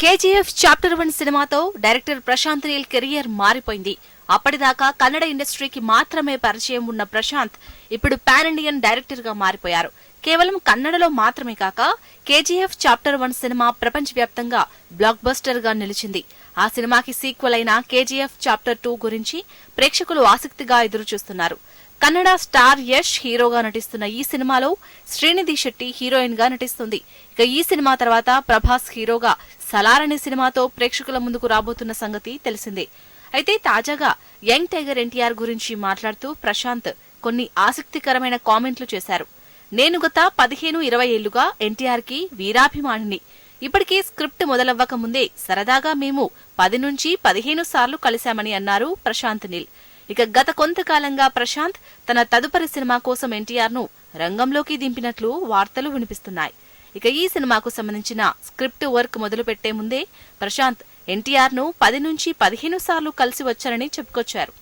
KGF chapter one సినిమాతో director Prashanth Neel career మారిపోయింది. అప్పటిదాకా కన్నడ ఇండస్ట్రీకి మాత్రమే పరిచయం ఉన్న ప్రశాంత్ ఇప్పుడు పాన్ ఇండియన్ డైరెక్టర్గా మారిపోయారు. కేవలం కన్నడలో మాత్రమే కాక కేజీఎఫ్ చాప్టర్ వన్ సినిమా ప్రపంచవ్యాప్తంగా బ్లాక్ బస్టర్గా నిలిచింది. ఆ సినిమాకి సీక్వెల్ అయిన కేజీఎఫ్ చాప్టర్ టూ గురించి ప్రేక్షకులు ఆసక్తిగా ఎదురుచూస్తున్నారు. కన్నడ స్టార్ యష్ హీరోగా నటిస్తున్న ఈ సినిమాలో శ్రీనిధి శెట్టి హీరోయిన్గా నటిస్తుంది. ఇక ఈ సినిమా తర్వాత ప్రభాస్ హీరోగా సలార్ అనే సినిమాతో ప్రేక్షకుల ముందుకు రాబోతున్న సంగతి తెలిసిందే. అయితే తాజాగా యంగ్ టైగర్ ఎన్టీఆర్ గురించి మాట్లాడుతూ ప్రశాంత్ కొన్ని ఆసక్తికరమైన కామెంట్లు చేశారు. నేను గత పదిహేను ఇరవై ఏళ్ళుగా ఎన్టీఆర్కి వీరాభిమానిని. ఇప్పటికే స్క్రిప్ట్ మొదలవ్వక ముందే సరదాగా మేము పది నుంచి పదిహేను సార్లు కలిశామని అన్నారు ప్రశాంత్ నీల్. ఇక గత కొంతకాలంగా ప్రశాంత్ తన తదుపరి సినిమా కోసం ఎన్టీఆర్ను రంగంలోకి దింపినట్లు వార్తలు వినిపిస్తున్నాయి. ఇక ఈ సినిమాకు సంబంధించిన స్క్రిప్ట్ వర్క్ మొదలుపెట్టే ముందే ప్రశాంత్ ఎన్టీఆర్ను పది నుంచి పదిహేను సార్లు కలిసి వచ్చారని చెప్పుకొచ్చారు.